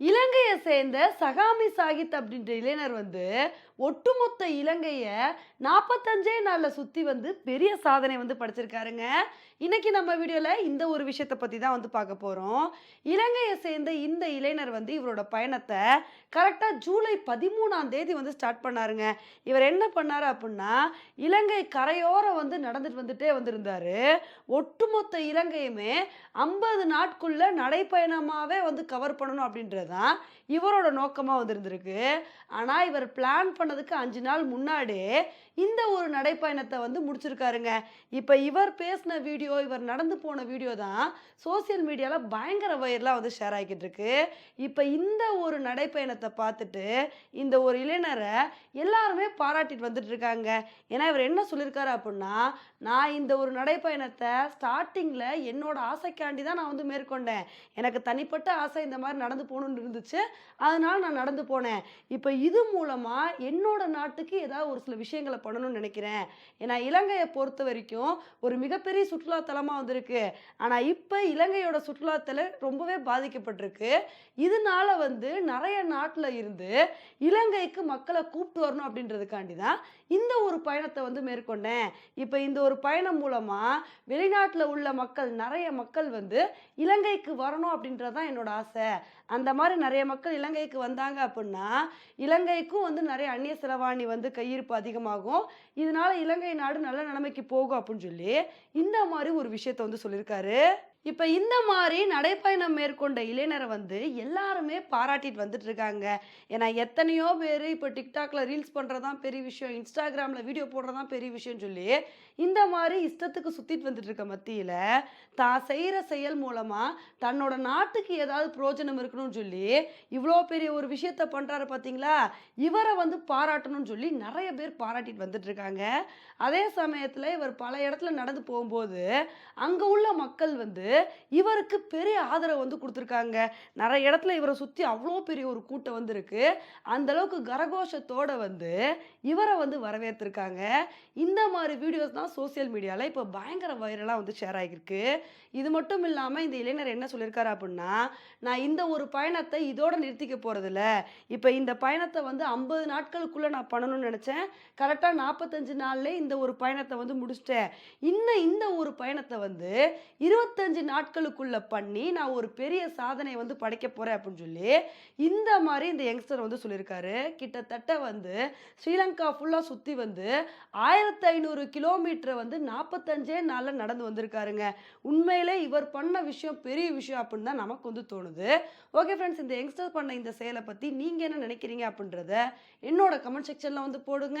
இலங்கையை சேர்ந்த சகாமி சாகித் அப்படின்ற இளைஞர் வந்து ஒட்டுமொத்த இலங்கையை நாற்பத்தஞ்சே நாளில் சுற்றி வந்து பெரிய சாதனை வந்து படைச்சிருக்காருங்க. இன்னைக்கு நம்ம வீடியோவில் இந்த ஒரு விஷயத்தை பற்றி தான் வந்து பார்க்க போகிறோம் இலங்கையை சேர்ந்த இந்த இளைஞர் வந்து இவரோட பயணத்தை கரெக்டாக ஜூலை பதிமூணாம் தேதி வந்து ஸ்டார்ட் பண்ணாருங்க. இவர் என்ன பண்ணார் அப்படின்னா இலங்கை கரையோரம் வந்து நடந்துட்டு வந்துட்டே வந்திருந்தார். ஒட்டுமொத்த இலங்கையுமே ஐம்பது நாட்குள்ளே நடைப்பயணமாகவே வந்து கவர் பண்ணணும் அப்படின்றது. தான் இவரோட நோக்கமாக வந்திருந்திருக்கு. ஆனால் இவர் பிளான் பண்ணதுக்கு அஞ்சு நாள் முன்னாடியே இந்த ஒரு நடைப்பயணத்தை வந்து முடிச்சிருக்காருங்க. இப்போ இவர் பேசின வீடியோ இவர் நடந்து போன வீடியோ தான் சோசியல் மீடியாவில் பயங்கர வயர்லாம் வந்து ஷேர் ஆகிக்கிட்டு இருக்கு இப்போ இந்த ஒரு நடைப்பயணத்தை பார்த்துட்டு இந்த ஒரு இளைஞரை எல்லாருமே பாராட்டிட்டு வந்துட்டு இருக்காங்க ஏன்னா இவர் என்ன சொல்லியிருக்காரு அப்படின்னா நான் இந்த ஒரு நடைப்பயணத்தை ஸ்டார்டிங்கில் என்னோட ஆசைக்காண்டி தான் நான் வந்து மேற்கொண்டேன். எனக்கு தனிப்பட்ட ஆசை இந்த மாதிரி நடந்து போகணுன்னு இருந்துச்சு. அதனால நான் நடந்து போனேன். இப்போ இது மூலமாக என்னோட நாட்டுக்கு ஏதாவது ஒரு சில விஷயங்களை பண்ணணும்னு நினைக்கிறேன். ஏன்னா இலங்கையை பொறுத்த வரைக்கும் ஒரு மிகப்பெரிய சுற்றுலாத்தலமாக வந்திருக்கு. ஆனால் இப்போ இலங்கையோட சுற்றுலாத்தலம் ரொம்பவே பாதிக்கப்பட்டிருக்கு. இதனால வந்து நிறைய நாட்டில் இருந்து இலங்கைக்கு மக்களை கூப்பிட்டு வரணும் அப்படின்றதுக்காண்டி தான் இந்த ஒரு பயணத்தை வந்து மேற்கொண்டேன். இப்போ இந்த ஒரு பயணம் மூலமாக வெளிநாட்டில் உள்ள மக்கள் நிறைய மக்கள் வந்து இலங்கைக்கு வரணும் அப்படின்றது தான் என்னோட ஆசை. அந்த மாதிரி நிறைய மக்கள் இலங்கைக்கு வந்தாங்க அப்படின்னா இலங்கைக்கும் வந்து நிறைய அந்நிய செலவாணி வந்து கையிருப்பு அதிகமாகும். இதனால இலங்கை நாடு நல்ல நிலைமைக்கு போகும் அப்படின்னு சொல்லி இந்த மாதிரி ஒரு விஷயத்த வந்து சொல்லியிருக்காரு. இப்போ இந்த மாதிரி நடைப்பயணம் மேற்கொண்ட இளைஞரை வந்து எல்லாருமே பாராட்டிட்டு வந்துட்டு இருக்காங்க. ஏன்னா எத்தனையோ பேர் இப்போ டிக்டாக்ல ரீல்ஸ் பண்ணுறதான் பெரிய விஷயம் இன்ஸ்டாகிராமில் வீடியோ போடுறதான் பெரிய விஷயம்னு சொல்லி இந்த மாதிரி இஷ்டத்துக்கு சுற்றிட்டு வந்துட்டு இருக்க மத்தியில் தான் செய்கிற செயல் மூலமாக தன்னோட நாட்டுக்கு ஏதாவது பிரயோஜனம் இருக்கணும்னு சொல்லி இவ்வளோ பெரிய ஒரு விஷயத்த பண்ணுறாரு பார்த்தீங்களா இவரை வந்து பாராட்டணும்னு சொல்லி நிறைய பேர் பாராட்டிட்டு வந்துட்டு இருக்காங்க அதே சமயத்தில் இவர் பல இடத்துல நடந்து போகும்போது அங்கே உள்ள மக்கள் வந்து இவருக்கு பெரிய ஆதரவு வந்து கொடுத்துருக்காங்க. நிறைய இடத்துல இவரை சுற்றி அவ்வளோ பெரிய ஒரு கூட்டம் வந்திருக்கு. அந்த அளவுக்கு கரகோஷத்தோட வந்து இவரை வந்து வரவேற்றிருக்காங்க. இந்த மாதிரி வீடியோஸ் தான் சோசியல் மீடியாவில் இப்போ பயங்கர வைரலாக வந்து ஷேர் ஆகியிருக்கு. இது மட்டும் இல்லாமல் இந்த இளைஞர் என்ன சொல்லியிருக்காரு அப்படின்னா நான் இந்த ஒரு பயணத்தை இதோட நிறுத்திக்க போகிறதில்ல இப்போ இந்த பயணத்தை வந்து ஐம்பது நாட்களுக்குள்ளே நான் பண்ணணும்னு நினச்சேன். கரெக்டாக நாற்பத்தஞ்சு நாள்லே இந்த ஒரு பயணத்தை வந்து முடிச்சிட்டேன் இன்னும் இந்த ஒரு பயணத்தை வந்து இருபத்தஞ்சு நாட்களுக்குள்ளே பண்ணி நான் ஒரு பெரிய சாதனை வந்து படைக்க போகிறேன் அப்படின்னு சொல்லி இந்த மாதிரி இந்த யங்ஸ்டர் வந்து சொல்லியிருக்காரு. கிட்டத்தட்ட வந்து ஸ்ரீலங்கா ஃபுல்லாக சுற்றி வந்து ஆயிரத்தி ஐநூறு கிலோமீட்டரை வந்து நாற்பத்தஞ்சே நாளில் நடந்து வந்திருக்காருங்க. உண்மையிலே இவர் பண்ண விஷயம் பெரிய விஷயம் அப்படின்னு தான் நமக்கு வந்து தோணுது. ஓகே ஃப்ரெண்ட்ஸ் இந்த யங்ஸ்டர் பண்ண இந்த செயலை பற்றி நீங்கள் என்ன நினைக்கிறீங்க அப்படின்றத என்னோட கமெண்ட் செக்ஷனில் வந்து போடுங்க.